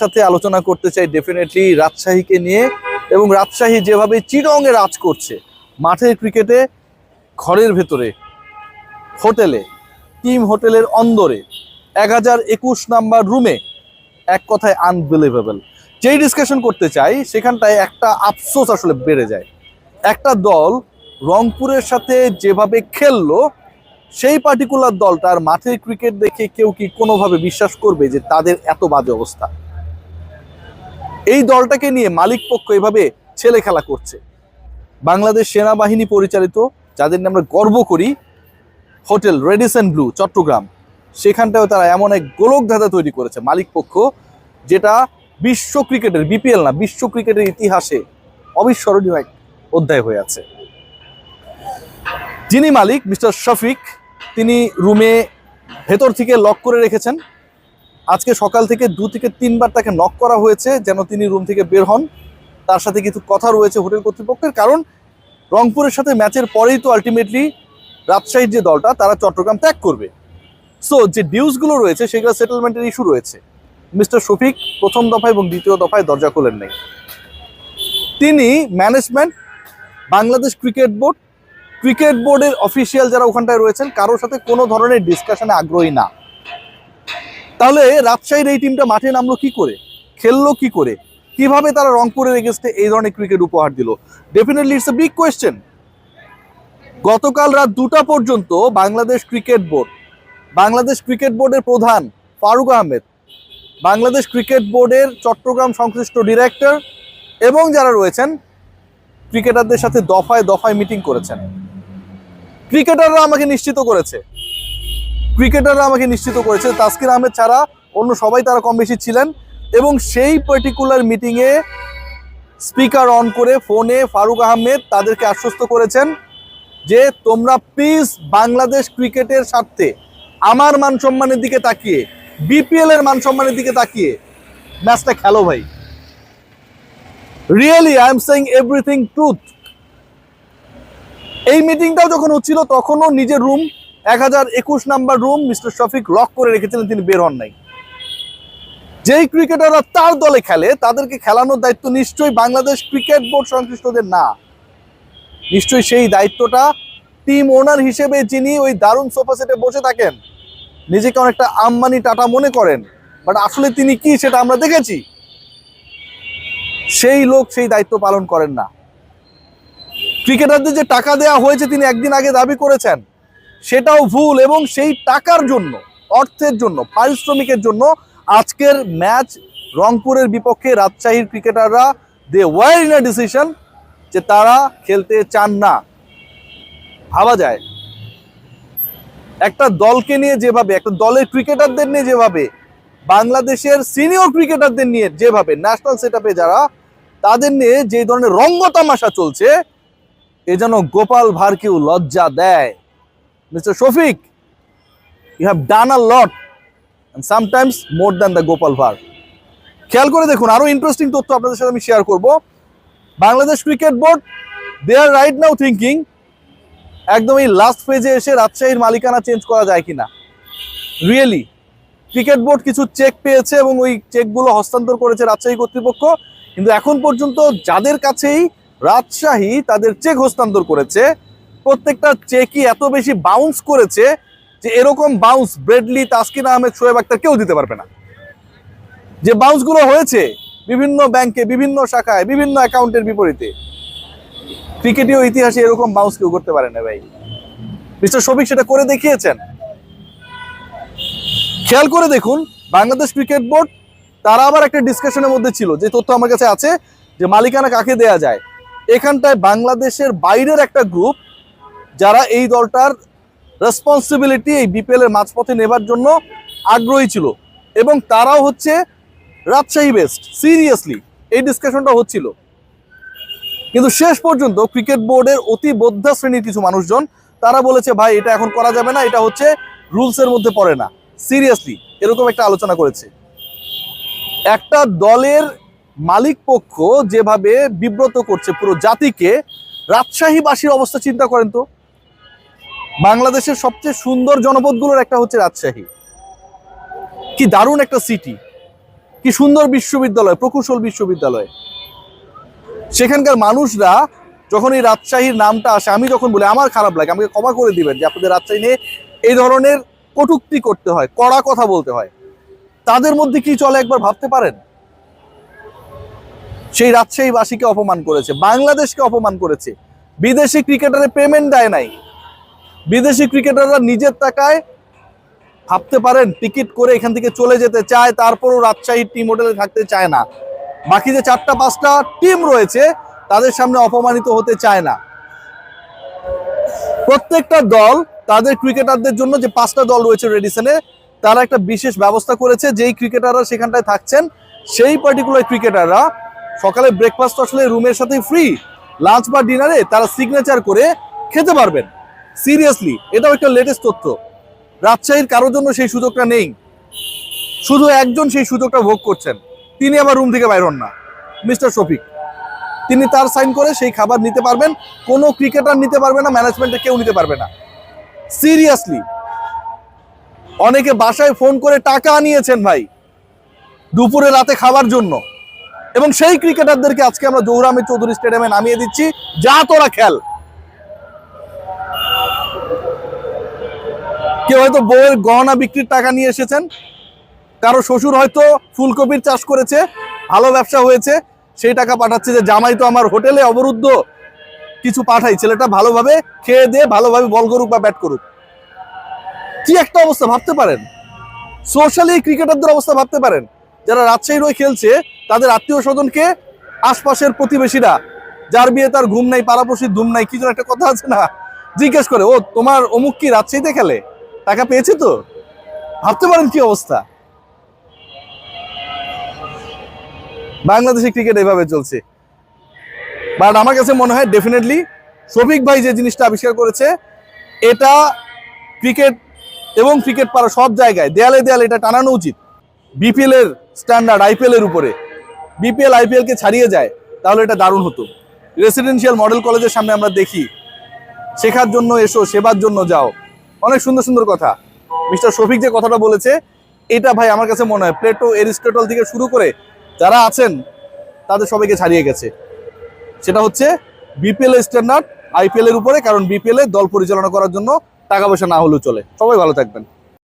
সাথে আলোচনা করতে চাই ডেফিনেটলি রাজশাহীকে নিয়ে এবং রাজশাহী যেভাবে চিরঙে রাজ করছে, মাঠের ক্রিকেটে ঘরের ভেতরে হোটেলে টিম হোটেলের অন্দরে এক হাজার একুশ নাম্বার রুমে এক কথায় আনবিলিভেবল যেই ডিসকাশন করতে চাই, সেখানটায় একটা আফসোস আসলে বেড়ে যায়। একটা দল রংপুরের সাথে যেভাবে খেললো, সেই পার্টিকুলার দলটার মাঠের ক্রিকেট দেখে কেউ কি কোনোভাবে বিশ্বাস করবে যে তাদের এত বাজে অবস্থা? এই দলটাকে নিয়ে মালিক পক্ষ এভাবে ছেলে খেলা করছে। বাংলাদেশ সেনাবাহিনী পরিচালিত, যাদের নিয়ে আমরা গর্ব করি, হোটেল রেডিসন ব্লু, চট্টগ্রাম। সেখানটাও তারা এমন এক গোলক ধাঁধা তৈরি করেছে মালিক পক্ষ, যেটা বিশ্ব ক্রিকেটের, বিপিএল না, বিশ্ব ক্রিকেটের ইতিহাসে অবিস্মরণীয় এক অধ্যায় হয়ে আছে। যিনি মালিক, মিস্টার শফিক, তিনি রুমে ভেতর থেকে লক করে রেখেছেন। আজকে সকাল থেকে দু থেকে তিনবার তাকে নক করা হয়েছে, যেন তিনি রুম থেকে বের হন। তার সাথে কিছু কথা রয়েছে হোটেল কর্তৃপক্ষের, কারণ রংপুরের সাথে ম্যাচের পরেই তো আলটিমেটলি রাজশাহীর যে দলটা, তারা চট্টগ্রাম ত্যাগ করবে। সো যে ডিউসগুলো রয়েছে, সেগুলো সেটেলমেন্টের ইস্যু রয়েছে। মিস্টার শফিক প্রথম দফায় এবং দ্বিতীয় দফায় দরজা খোলেন নেই। তিনি management Bangladesh cricket board cricket বোর্ডের অফিসিয়াল যারা ওখানটায় রয়েছেন, কারোর সাথে কোনো ধরনের ডিসকাশনে আগ্রহী না। তাহলে রাজশাহীর এই টিমটা মাঠে নামলো কি করে? খেললো কি করে? কীভাবে তারা রংপুরের এগেনস্টে এই ধরনের ক্রিকেট উপহার দিল? Definitely it's a big question গতকাল রাত দুটা পর্যন্ত Bangladesh cricket board Bangladesh cricket বোর্ডের প্রধান ফারুক আহমেদ, বাংলাদেশ ক্রিকেট বোর্ডের চট্টগ্রাম সংশ্লিষ্ট ডিরেক্টর এবং যারা রয়েছেন ক্রিকেটারদের সাথে দফায় দফায় মিটিং করেছেন। ক্রিকেটাররা আমাকে নিশ্চিত করেছে ক্রিকেটাররা আমাকে নিশ্চিত করেছে। তাসকির আহমেদ ছাড়া অন্য সবাই তারা কম বেশি ছিলেন এবং সেই পার্টিকুলার মিটিংয়ে স্পিকার অন করে ফোনে ফারুক আহমেদ তাদেরকে আশ্বস্ত করেছেন যে, তোমরা প্লিজ বাংলাদেশ ক্রিকেটের স্বার্থে আমার মান সম্মানের দিকে তাকিয়ে বিপিএল এর মান সম্মানের দিকে তাকিয়ে ম্যাচটা খেলো ভাই। Really I am saying everything truth এই মিটিংটাও যখন হচ্ছিল, তখনও নিজের রুম এক হাজার একুশ number room mister Shafiq lock করে রেখেছিলেন, তিনি বের হন নাই। যেই ক্রিকেটাররা তার দলে খেলে, তাদেরকে খেলানোর দায়িত্ব নিশ্চয়ই বাংলাদেশ ক্রিকেট বোর্ড সংশ্লিষ্টদের না। নিশ্চয়ই সেই দায়িত্বটা টিম ওনার হিসেবে যিনি ওই দারুণ সোফা সেটে বসে থাকেন, নিজেকে অনেকটা আম্বানি টাটা মনে করেন। বাট আসলে তিনি কি সেটা আমরা দেখেছি। সেই লোক সেই দায়িত্ব পালন করেন না। ক্রিকেটারদের যে টাকা দেওয়া হয়েছে, তিনি একদিন আগে দাবি করেছেন সেটাও ভুল এবং সেই টাকার জন্য, অর্থের জন্য, পারিশ্রমিকের জন্য আজকের ম্যাচ রংপুরের বিপক্ষে রাজশাহীর ক্রিকেটাররা they were in a decision যে তারা খেলতে চান না। ভাবা যায়। একটা দলকে নিয়ে যেভাবে, একটা দলের ক্রিকেটারদের নিয়ে যেভাবে, বাংলাদেশের সিনিয়র ক্রিকেটারদের নিয়ে যেভাবে ন্যাশনাল সেট যারা, তাদের নিয়ে যে ধরনের রঙ্গ তামাশা চলছে, এ যেন গোপাল ভারকেও লজ্জা দেয়। Mister Shafiq you have done a lot and sometimes more than the Gopal Bhar খেয়াল করে দেখুন, আরও ইন্টারেস্টিং তথ্য আপনাদের সাথে আমি শেয়ার করব। Bangladesh cricket board they are right now thinking একদম এই লাস্ট ফেজে এসে রাজশাহীর মালিকানা চেঞ্জ করা যায় কিনা। রিয়েলি ক্রিকেট বোর্ড কিছু চেক পেয়েছে এবং ওই চেকগুলো হস্তান্তর করেছে রাজশাহী কর্তৃপক্ষ। কিন্তু এখন পর্যন্ত যাদের কাছেই রাজশাহী তাদের চেক হস্তান্তর করেছে প্রত্যেকটা চেকই এত বেশি বাউন্স করেছে যে এরকম বাউন্স ব্রেডলি, তাসকিন আহমেদ, শোয়েব আক্তার কেউ দিতে পারবে না। যে বাউন্সগুলো হয়েছে বিভিন্ন ব্যাংকে, বিভিন্ন শাখায়, বিভিন্ন অ্যাকাউন্টের বিপরীতে, ক্রিকেটীয় ইতিহাসে এরকম বাউন্স কেউ করতে পারে না ভাই। মিস্টার শফিক সেটা করে দেখিয়েছেন। খেয়াল করে দেখুন, বাংলাদেশ ক্রিকেট বোর্ড, তারা আবার একটা ডিসকাশনের মধ্যে ছিল, যে তথ্য আমার কাছে আছে যে মালিকানা কাকে দেয়া যায়? এখানটায় বাংলাদেশের বাইরের একটা গ্রুপ যারা এই দলটার রেসপন্সিবিলিটি এই বিপিএল এর মাঝপথে নেবার জন্য আগ্রহী ছিল। এবং তারাও হচ্ছে রাজশাহী বেস্ট সিরিয়াসলি এই ডিসকাশনটা হচ্ছিল। কিন্তু শেষ পর্যন্ত ক্রিকেট বোর্ডের অতি বোদ্ধা শ্রেণির কিছু মানুষজন, তারা বলেছে, ভাই, এটা এখন করা যাবে না, এটা হচ্ছে রুলসের মধ্যে পড়ে না। সিরিয়াসলি এরকম একটা আলোচনা করেছে। একটা দলের মালিক পক্ষ যেভাবে বিব্রত করছে পুরো জাতিকে, রাজশাহীবাসীর অবস্থা চিন্তা করেন তো। বাংলাদেশের সবচেয়ে সুন্দর জনপদগুলোর একটা হচ্ছে রাজশাহী। কি দারুণ একটা সিটি কি সুন্দর বিশ্ববিদ্যালয়, প্রকৌশল বিশ্ববিদ্যালয়। সেখানকার মানুষরা যখন এই রাজশাহীর নামটা আসে, আমি যখন বলি, আমার খারাপ লাগে, আমাকে ক্ষমা করে দিবেন যে আপনাদের রাজশাহী নিয়ে এই ধরনের কটূক্তি করতে হয়, কড়া কথা বলতে হয়। তাদের মধ্যে কি চলে একবার ভাবতে পারেন? সেই রাজশাহীবাসীকে অপমান করেছে, বাংলাদেশকে অপমান করেছে। বিদেশি ক্রিকেটারে পেমেন্ট দেয় নাই। বিদেশি ক্রিকেটাররা নিজের টাকায় ভাবতে পারেন, টিকিট করে এখান থেকে চলে যেতে চায়, তারপরও রাজশাহী টিম হোটেলে থাকতে চায় না। বাকি যে চারটা, পাঁচটা টিম রয়েছে, তাদের সামনে অপমানিত হতে চায় না। প্রত্যেকটা দল তাদের ক্রিকেটারদের জন্য যে পাঁচটা দল রয়েছে রেডিসনে তারা একটা বিশেষ ব্যবস্থা করেছে, যেই ক্রিকেটাররা সেখানটায় থাকছেন, সেই পার্টিকুলার ক্রিকেটাররা সকালে ব্রেকফাস্ট আসলে রুমের সাথে ফ্রি লাঞ্চ বা ডিনারে তারা সিগনেচার করে খেতে পারবেন। সিরিয়াসলি এটাও একটা লেটেস্ট তথ্য। রাজশাহীর কারোর জন্য সেই সুযোগটা নেই। শুধু একজন সেই সুযোগটা ভোগ করছেন। তিনি আবার রুম থেকে বাইর হন না। মিস্টার শফিক, তিনি তার সাইন করে সেই খাবার নিতে পারবেন। কোনো ক্রিকেটার নিতে পারবে না ম্যানেজমেন্টে কেউ নিতে পারবে না। সিরিয়াসলি অনেকে বাসায় ফোন করে টাকা আনিয়েছেন ভাই, দুপুরে রাতে খাবার জন্য। এবং সেই ক্রিকেটারদেরকে আজকে আমরা জৌরামে চৌধুরী স্টেডিয়ামে নামিয়ে দিচ্ছি। যা তোরা খেল। কেউ হয়তো বউয়ের গহনা বিক্রির টাকা নিয়ে এসেছেন। কারও শ্বশুর হয়তো ফুলকপির চাষ করেছে, ভালো ব্যবসা হয়েছে, সেই টাকা পাঠাচ্ছে যে, জামাই তো আমার হোটেলে অবরুদ্ধ। কিছু পাঠাই, ছেলেটা ভালোভাবে খেয়ে দিয়ে ভালোভাবে বল করুক বা ব্যাট করুক। কি একটা অবস্থা, ভাবতে পারেন? সোশ্যালি ক্রিকেটারদের অবস্থা ভাবতে পারেন। যারা রাজশাহীর হয়ে খেলছে, তাদের আত্মীয় স্বজনকে আশপাশের প্রতিবেশীরা, যার বিয়ে তার ঘুম নাই, পাড়াপড়শির ঘুম নাই, কি যেন একটা কথা আছে না? জিজ্ঞেস করে, ও, তোমার অমুক কি রাজশাহীতে খেলে? টাকা পেয়েছে তো? ভাবতে পারেন কি অবস্থা? বাংলাদেশি ক্রিকেট এভাবে চলছে। বাট আমার কাছে মনে হয় ডেফিনেটলি শফিক ভাই যে জিনিসটা আবিষ্কার করেছে, এটা ক্রিকেট এবং ক্রিকেট পাড়া সব জায়গায়, দেয়ালে দেয়ালে এটা টানানো উচিত। বিপিএল এর স্ট্যান্ডার্ড আইপিএল এর উপরে। বিপিএল আইপিএল কে ছাড়িয়ে যায়, তাহলে এটা দারুণ হতো। রেসিডেন্সিয়াল মডেল কলেজের সামনে আমরা দেখি, শেখার জন্য এসো, সেবার জন্য যাও। অনেক সুন্দর সুন্দর কথা। মিস্টার শফিক যে কথাটা বলেছে, এটা ভাই আমার কাছে মনে হয় প্লেটো এরিস্টেটল থেকে শুরু করে যারা আছেন, তাদের সবাইকে ছাড়িয়ে গেছে। সেটা হচ্ছে বিপিএল স্ট্যান্ডার্ড আইপিএল এর উপরে, কারণ বিপিএল এ দল পরিচালনা করার জন্য টাকা পয়সা না হলেও চলে। সবাই ভালো থাকবেন।